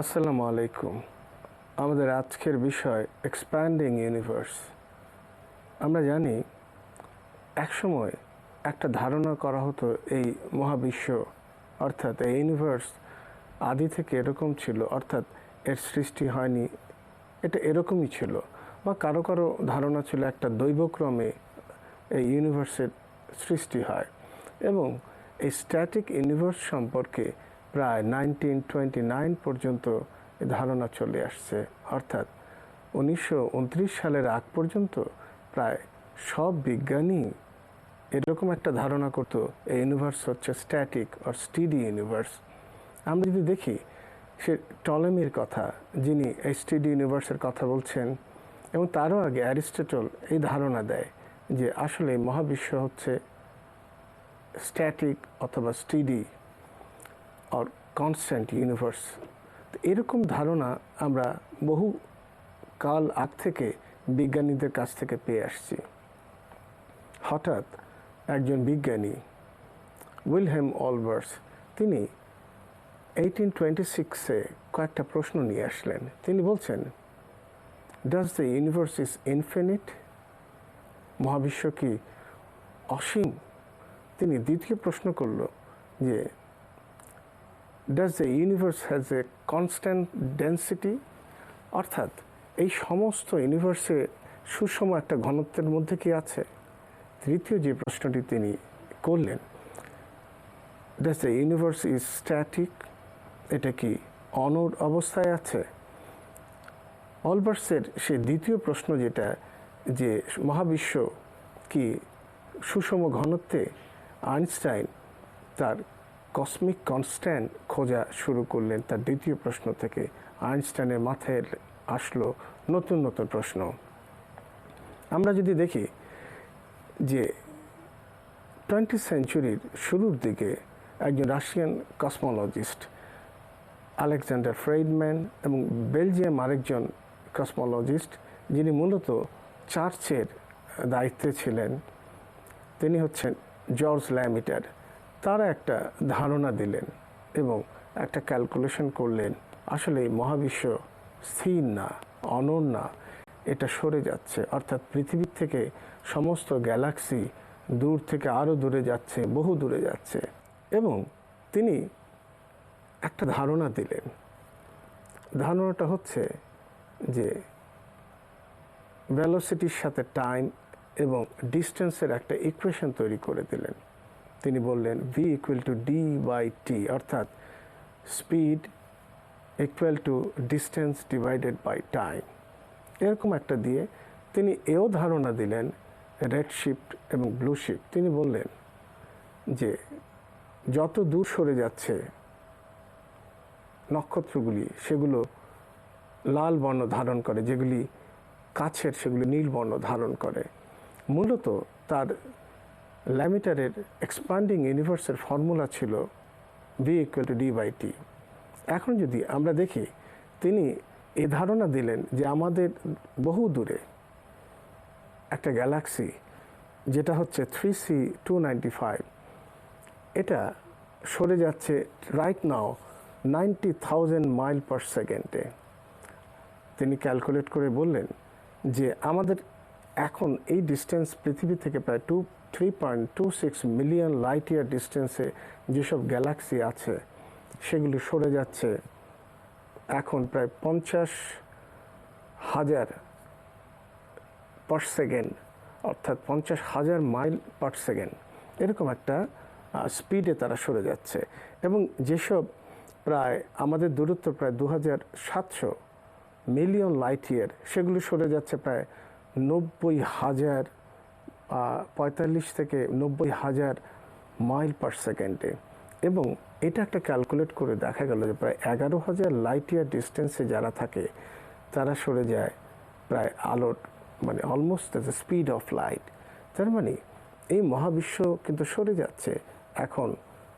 আসসালামু আলাইকুম। আমাদের আজকের বিষয় এক্সপ্যান্ডিং ইউনিভার্স আমরা জানি, একসময় একটা ধারণা করা হতো এই মহাবিশ্ব, অর্থাৎ এই ইউনিভার্স আদি থেকে এরকম ছিল, অর্থাৎ এর সৃষ্টি হয়নি, এটা এরকমই ছিল বা কারও কারও ধারণা ছিল একটা দৈবক্রমে এই ইউনিভার্সের সৃষ্টি হয় এবং এই স্ট্যাটিক ইউনিভার্স সম্পর্কে প্রায় নাইনটিন টোয়েন্টি নাইন পর্যন্ত ধারণা চলে আসছে। অর্থাৎ উনিশশো উনত্রিশ সালের আগ পর্যন্ত প্রায় সব বিজ্ঞানী এরকম একটা ধারণা করতো এই ইউনিভার্স হচ্ছে স্ট্যাটিক আর স্টিডি ইউনিভার্স। আমরা যদি দেখি, সে টলেমির কথা, যিনি এই স্টিডি ইউনিভার্সের কথা বলছেন, এবং তারও আগে অ্যারিস্টটল এই ধারণা দেয় যে আসলে মহাবিশ্ব হচ্ছে স্ট্যাটিক অথবা স্টিডি। অর কনস্ট্যান্ট ইউনিভার্স এরকম ধারণা আমরা বহু কাল আগ থেকে বিজ্ঞানীদের কাছ থেকে পেয়ে আসছি। হঠাৎ একজন বিজ্ঞানী, উইলহেম অলবার্স, তিনি এইটিন টোয়েন্টি সিক্সে কয়েকটা প্রশ্ন নিয়ে আসলেন। তিনি বলছেন does the universe is infinite মহাবিশ্ব কি অসীম? তিনি দ্বিতীয় প্রশ্ন করল যে does the universe has a constant density অর্থাৎ এই সমস্ত ইউনিভার্সে সুষম একটা ঘনত্বের মধ্যে কি আছে? তৃতীয় যে প্রশ্নটি তিনি করলেন does the universe is static এটা কি অনড় অবস্থায় আছে? অলবার্সের সে দ্বিতীয় প্রশ্ন যেটা, যে মহাবিশ্ব কি সুষম ঘনত্বে আইনস্টাইন তার কসমিক কনস্ট্যান্ট খোঁজা শুরু করলেন তার দ্বিতীয় প্রশ্ন থেকে। আইনস্টাইনের মাথায় আসলো নতুন নতুন প্রশ্ন। আমরা যদি দেখি যে টোয়েন্টি সেঞ্চুরির শুরুর দিকে একজন রাশিয়ান কসমোলজিস্ট আলেকজান্ডার ফ্রেডম্যান এবং বেলজিয়াম আরেকজন কসমোলজিস্ট যিনি মূলত চার্চের দায়িত্বে ছিলেন, তিনি হচ্ছেন জর্জ ল্যামিটার। তারা একটা ধারণা দিলেন এবং একটা ক্যালকুলেশন করলেন, আসলে এই মহাবিশ্ব স্থির না, অনর না, এটা সরে যাচ্ছে। অর্থাৎ পৃথিবীর থেকে সমস্ত গ্যালাক্সি দূর থেকে আরও দূরে যাচ্ছে, বহু দূরে যাচ্ছে। এবং তিনি একটা ধারণা দিলেন। ধারণাটা হচ্ছে যে ভ্যালোসিটির সাথে টাইম এবং ডিস্টেন্সের একটা ইকুয়েশন তৈরি করে দিলেন। তিনি বললেন V equal to D by T অর্থাৎ speed equal to distance divided by time এরকম একটা দিয়ে তিনি এও ধারণা দিলেন রেড শিফট এবং ব্লু শিফট তিনি বললেন যে, যত দূর সরে যাচ্ছে নক্ষত্রগুলি, সেগুলো লাল বর্ণ ধারণ করে, যেগুলি কাছের, সেগুলি নীল বর্ণ ধারণ করে। মূলত তার ল্যামিটারের এক্সপান্ডিং ইউনিভার্সের ফর্মুলা ছিল V equal to D by T এখন যদি আমরা দেখি, তিনি এ ধারণা দিলেন যে আমাদের বহু দূরে একটা গ্যালাক্সি যেটা হচ্ছে three C two ninety five এটা সরে যাচ্ছে right now ninety thousand mile per সেকেন্ডে তিনি ক্যালকুলেট করে বললেন যে আমাদের এখন এই ডিস্টেন্স পৃথিবী থেকে প্রায় two three point two six million light year ডিস্টেন্সে যেসব গ্যালাক্সি আছে, সেগুলি সরে যাচ্ছে। এখন প্রায় পঞ্চাশ হাজার পার সেকেন্ড অর্থাৎ পঞ্চাশ হাজার মাইল পার সেকেন্ড এরকম একটা স্পিডে তারা সরে যাচ্ছে। এবং যেসব প্রায়, আমাদের দূরত্ব প্রায় দু হাজার সাতশো মিলিয়ন লাইট ইয়ার সেগুলো সরে যাচ্ছে প্রায় নব্বই হাজার পঁয়তাল্লিশ থেকে নব্বই হাজার মাইল পার সেকেন্ডে। এবং এটা একটা ক্যালকুলেট করে দেখা গেল যে প্রায় এগারো হাজার লাইট ইয়ার ডিস্টেন্সে যারা থাকে, তারা সরে যায় প্রায় আলোর মানে almost the speed of light তার মানে এই মহাবিশ্ব কিন্তু সরে যাচ্ছে। এখন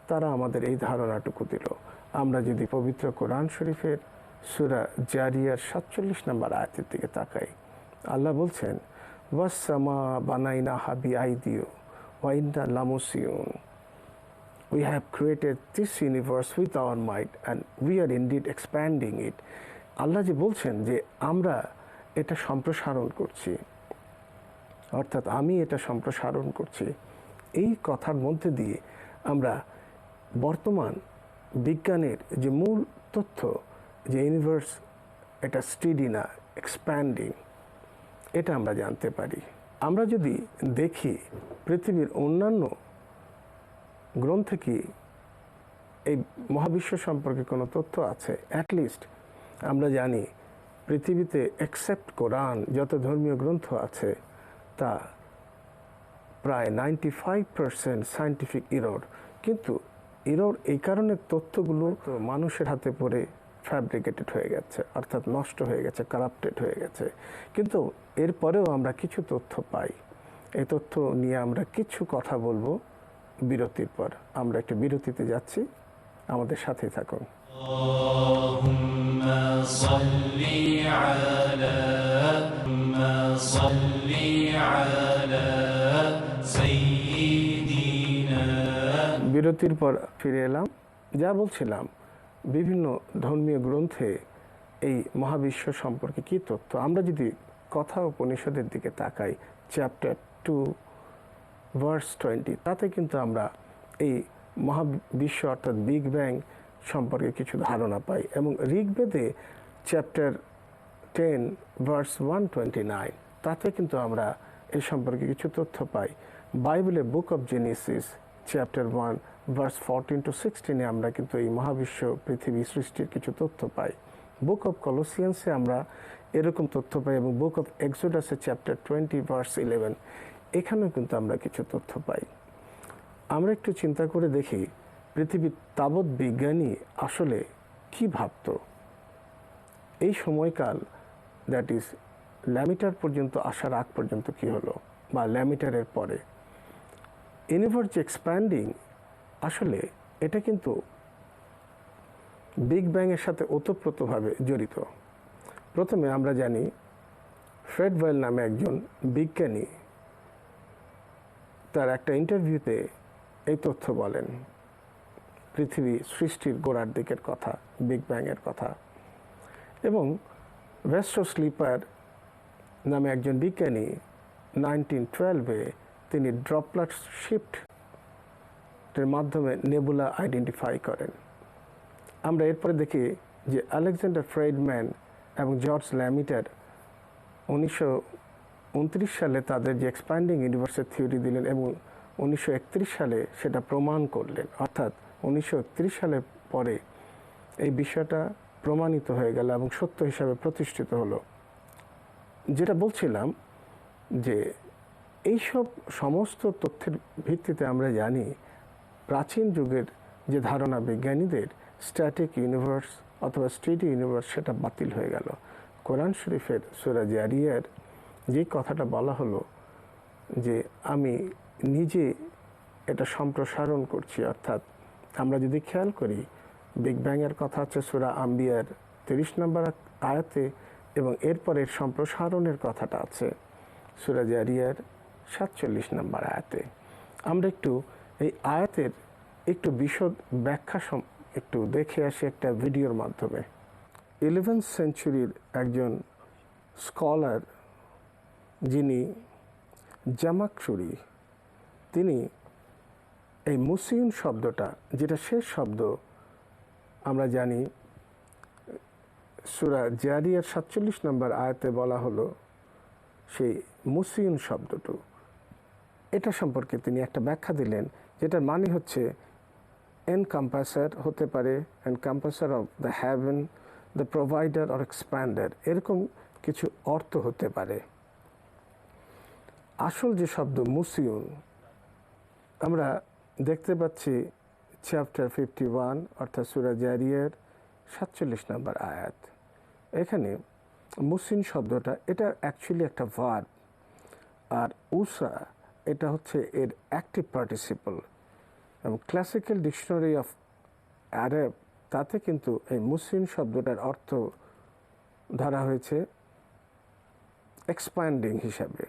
তারা আমাদের এই ধারণাটুকু দিল। আমরা যদি পবিত্র কোরআন শরীফের সুরা জারিয়ার সাতচল্লিশ নম্বর আয়াতের দিকে তাকাই, আল্লাহ বলছেন ওয়াসামা বানাইনা হাবি আই দিও ওয়াইন্দা লামুসিউন we have created this universe with our might and we are indeed expanding it. আল্লাহ যে বলছেন যে আমরা এটা সম্প্রসারণ করছি, অর্থাৎ আমি এটা সম্প্রসারণ করছি, এই কথার মধ্যে দিয়ে আমরা বর্তমান বিজ্ঞানের যে মূল তথ্য যে ইউনিভার্স এটা স্টিডি না এক্সপ্যান্ডিং এটা আমরা জানতে পারি। আমরা যদি দেখি পৃথিবীর অন্যান্য গ্রন্থে কি এই মহাবিশ্ব সম্পর্কে কোনো তথ্য আছে? অ্যাটলিস্ট আমরা জানি পৃথিবীতে এক্সেপ্ট কোরআন যত ধর্মীয় গ্রন্থ আছে তা প্রায় ninety five percent scientific error কিন্তু ইরোর এই কারণে তথ্যগুলো মানুষের হাতে পড়ে ফ্যাব্রিকেটেড হয়ে গেছে অর্থাৎ নষ্ট হয়ে গেছে কারাপ্টেড হয়ে গেছে। কিন্তু এরপরেও আমরা কিছু তথ্য পাই। এই তথ্য নিয়ে আমরা কিছু কথা বলব বিরতির পর। আমরা একটা বিরতিতে যাচ্ছি। আমাদের সাথেই থাকুন। বিরতির পর ফিরে এলাম। যা বলছিলাম বিভিন্ন ধর্মীয় গ্রন্থে এই মহাবিশ্ব সম্পর্কে কি তথ্য? আমরা যদি কথা উপনিষদের দিকে তাকাই চ্যাপ্টার টু ভার্স টোয়েন্টি তাতে কিন্তু আমরা এই মহাবিশ্ব অর্থাৎ বিগ ব্যাং সম্পর্কে কিছু ধারণা পাই এবং ঋগ্বেদে chapter ten verse one twenty nine তাতে কিন্তু আমরা এই সম্পর্কে কিছু তথ্য পাই। বাইবেলে book of Genesis chapter one verse fourteen to সিক্সটিনে আমরা কিন্তু এই মহাবিশ্ব পৃথিবী সৃষ্টির কিছু তথ্য পাই। বুক অফ কলোসিয়ান্সে আমরা এরকম তথ্য পাই এবং বুক অফ এক্সোডাসে চ্যাপ্টার টোয়েন্টি ভার্স ইলেভেন এখানেও কিন্তু আমরা কিছু তথ্য পাই। আমরা একটু চিন্তা করে দেখি, পৃথিবীর তাবৎ বিজ্ঞানী আসলে কি ভাবত? এই সময়কাল দ্যাট ইজ ল্যামিটার পর্যন্ত আসার আগ পর্যন্ত কি হলো? বা ল্যামিটারের পরে। ইউনিভার্স এক্সপ্যান্ডিং আসলে এটা কিন্তু বিগ ব্যাংয়ের সাথে ওতপ্রোতভাবে জড়িত। প্রথমে আমরা জানি ফ্রেড ওয়েল নামে একজন বিজ্ঞানী তার একটা ইন্টারভিউতে এই তথ্য বলেন। পৃথিবী সৃষ্টির গোড়ার দিকের কথা বিগ ব্যাংয়ের কথা। এবং ভেস্টো স্লিপার নামে একজন বিজ্ঞানী নাইনটিন টুয়েলভে তিনি ড্রপলার শিফটের মাধ্যমে নেবুলা আইডেন্টিফাই করেন। আমরা এরপরে দেখি যে আলেকজান্ডার ফ্রেডম্যান এবং জর্জ ল্যামিটার উনিশশো উনত্রিশ সালে তাদের যে এক্সপ্যান্ডিং ইউনিভার্সের থিওরি দিলেন এবং উনিশশো একত্রিশ সালে সেটা প্রমাণ করলেন। অর্থাৎ উনিশশো একত্রিশ সালের পরে এই বিষয়টা প্রমাণিত হয়ে গেল এবং সত্য হিসাবে প্রতিষ্ঠিত হলো। যেটা বলছিলাম যে এইসব সমস্ত তথ্যের ভিত্তিতে আমরা জানি প্রাচীন যুগের যে ধারণা বিজ্ঞানীদের স্ট্যাটিক ইউনিভার্স অথবা স্টেডি ইউনিভার্স সেটা বাতিল হয়ে গেল। কোরআন শরীফের সুরাজ আরিয়ার যে কথাটা বলা হলো যে আমি নিজে এটা সম্প্রসারণ করছি, অর্থাৎ আমরা যদি খেয়াল করি বিগ ব্যাংয়ের কথা হচ্ছে সুরা আম্বিয়ার তিরিশ নম্বর আয়াতে এবং এরপরের সম্প্রসারণের কথাটা আছে সুরাজ আরিয়ার সাতচল্লিশ নম্বর আয়াতে। আমরা একটু এই আয়াতের একটু বিশদ ব্যাখ্যা একটু দেখে আসি একটা ভিডিওর মাধ্যমে। ইলেভেন্থ সেঞ্চুরির একজন স্কলার যিনি জামাকচুরি, তিনি এই মুসিউন শব্দটা, যেটা শেষ শব্দ আমরা জানি, সুরা জারিয়ার সাতচল্লিশ নম্বর আয়াতে বলা হলো সেই মুসিউন শব্দটু। এটা সম্পর্কে তিনি একটা ব্যাখ্যা দিলেন। যেটার মানে হচ্ছে এনকাম্পাসার হতে পারে, encompasser of the heaven, the provider or expander, এরকম কিছু অর্থ হতে পারে। আসল যে শব্দ মুসিউন, আমরা দেখতে পাচ্ছি চ্যাপ্টার ফিফটি ওয়ান, অর্থাৎ সুরা জারিয়ার সাতচল্লিশ নম্বর আয়াত। এখানে মুসিন শব্দটা, এটা অ্যাকচুয়ালি একটা ভার্ব আর উসা এটা হচ্ছে এর অ্যাক্টিভ পার্টিসিপল এবং ক্লাসিক্যাল ডিকশনারি অফ অ্যারব তাতে কিন্তু এই মুসলিম শব্দটার অর্থ ধরা হয়েছে এক্সপ্যান্ডিং হিসাবে।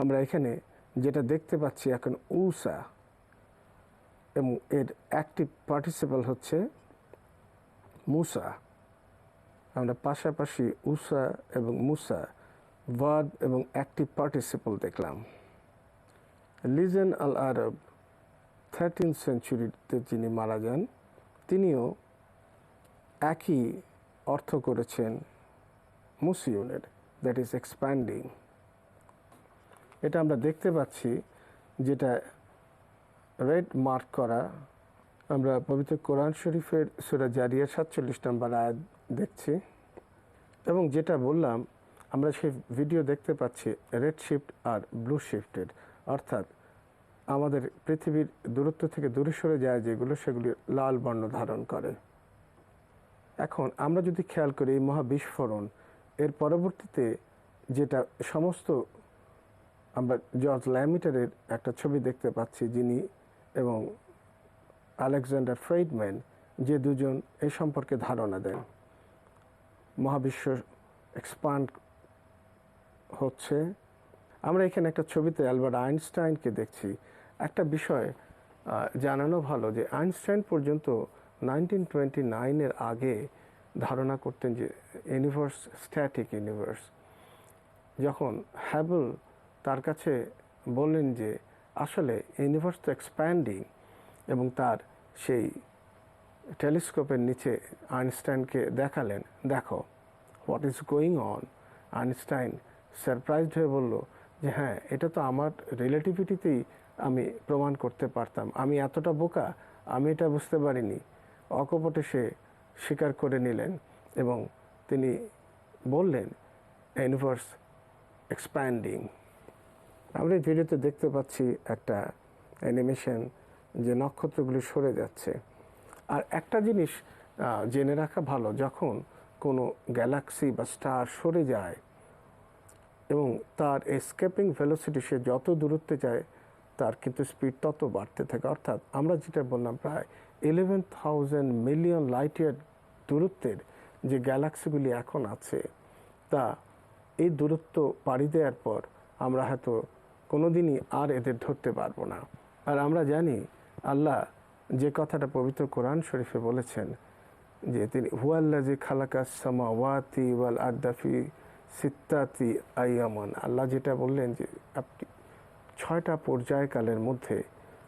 আমরা এখানে যেটা দেখতে পাচ্ছি এখন উসা, এবং এর অ্যাক্টিভ পার্টিসিপাল হচ্ছে মুসা। আমরা পাশাপাশি উষা এবং মুসা ভার্ব এবং অ্যাক্টিভ পার্টিসিপল দেখলাম। লিজেন আল আরব থার্টিন সেঞ্চুরিতে যিনি মারা যান, তিনিও একই অর্থ করেছেন মুসিউনের দ্যাট ইজ এক্সপ্যান্ডিং এটা আমরা দেখতে পাচ্ছি যেটা রেড মার্ক করা, আমরা পবিত্র কোরআন শরীফের সুরা জারিয়ার সাতচল্লিশ নম্বর আয়াত দেখছি, এবং যেটা বললাম, আমরা সেই ভিডিও দেখতে পাচ্ছি রেড শিফট আর ব্লু শিফটের অর্থাৎ আমাদের পৃথিবীর দূরত্ব থেকে দূরে সরে যায় যেগুলো, সেগুলি লাল বর্ণ ধারণ করে। এখন আমরা যদি খেয়াল করি এই মহাবিস্ফোরণ, এর পরবর্তীতে যেটা সমস্ত আমরা জর্জ ল্যামিটারের একটা ছবি দেখতে পাচ্ছি যিনি এবং আলেকজান্ডার ফ্রেডম্যান, যে দুজন এই সম্পর্কে ধারণা দেন। মহাবিশ্ব এক্সপান্ড হচ্ছে আমরা এখানে একটা ছবিতে অ্যালবার্ট আইনস্টাইনকে দেখছি। একটা বিষয় জানানো ভালো যে আইনস্টাইন পর্যন্ত নাইনটিন টোয়েন্টি নাইনের আগে ধারণা করতেন যে ইউনিভার্স, স্ট্যাটিক ইউনিভার্স। যখন হ্যাবল তার কাছে বললেন যে আসলে ইউনিভার্স তো এক্সপ্যান্ডিং এবং তার সেই টেলিস্কোপের নিচে আইনস্টাইনকে দেখালেন, দেখো, what is going on? Einstein surprised হয়ে বলল যে হ্যাঁ এটা তো আমার রিলেটিভিটিতেই আমি প্রমাণ করতে পারতাম। আমি এতটা বোকা, আমি এটা বুঝতে পারিনি। অকপটে সে স্বীকার করে নিলেন এবং তিনি বললেন ইউনিভার্স এক্সপ্যান্ডিং আমরা এই ভিডিওতে দেখতে পাচ্ছি একটা অ্যানিমেশন যে নক্ষত্রগুলি সরে যাচ্ছে। আর একটা জিনিস জেনে রাখা ভালো, যখন কোনো গ্যালাক্সি বা স্টার সরে যায় এবং তার এসকেপিং ভেলোসিটি সে যত দূরত্বে যায়, তার কিন্তু স্পিড তত বাড়তে থাকে। অর্থাৎ আমরা যেটা বললাম প্রায় ইলেভেন থাউজেন্ড মিলিয়ন লাইট দূরত্বের যে গ্যালাক্সিগুলি এখন আছে, তা এই দূরত্ব পাড়ি দেওয়ার পর আমরা হয়তো কোনোদিনই আর এদের ধরতে পারব না। আর আমরা জানি আল্লাহ যে কথাটা পবিত্র কোরআন শরীফে বলেছেন যে তিনি হুয়াল্লাজি খালাকা সামাওয়াতি ওয়াল আদাফি সিত্তাতি আইয়ামন। আল্লাহ যেটা বললেন যে, আপনি ছয়টা পর্যায়কালের মধ্যে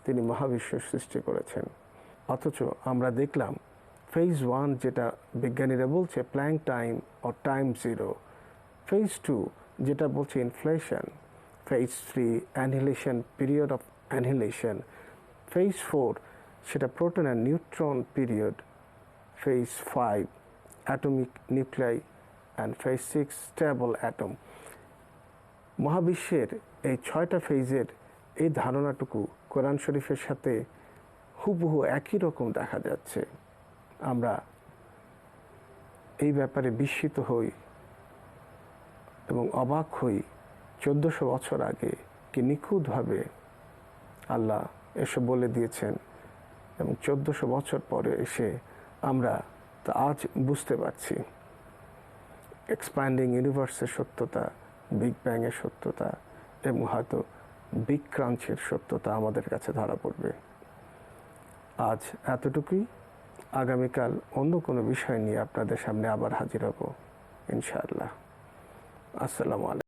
তিনি মহাবিশ্ব সৃষ্টি করেছেন। অথচ আমরা দেখলাম ফেজ ওয়ান যেটা বিজ্ঞানীরা বলছে প্ল্যাং টাইম ও টাইম জিরো ফেজ টু যেটা বলছে inflation phase three annihilation period of annihilation phase four সেটা proton and neutron period phase five atomic nuclei and phase six stable atom মহাবিশ্বের এই ছয়টা ফেজের এই ধারণাটুকু কোরআন শরীফের সাথে হুবহু একই রকম দেখা যাচ্ছে। আমরা এই ব্যাপারে বিস্মিত হই এবং অবাক হই চোদ্দোশো বছর আগে কি নিখুঁতভাবে আল্লাহ এসব বলে দিয়েছেন এবং চোদ্দোশো বছর পরে এসে আমরা তা আজ বুঝতে পারছি। এক্সপ্যান্ডিং ইউনিভার্সের সত্যতা বিগ ব্যাংয়ের সত্যতা, এবং হয়তো বিগ ক্রাঞ্চের সত্যতা আমাদের কাছে ধরা পড়বে। আজ এতটুকুই। আগামীকাল অন্য কোনো বিষয় নিয়ে আপনাদের সামনে আবার হাজির হব, ইনশাআল্লাহ। আসসালামু আলাইকুম।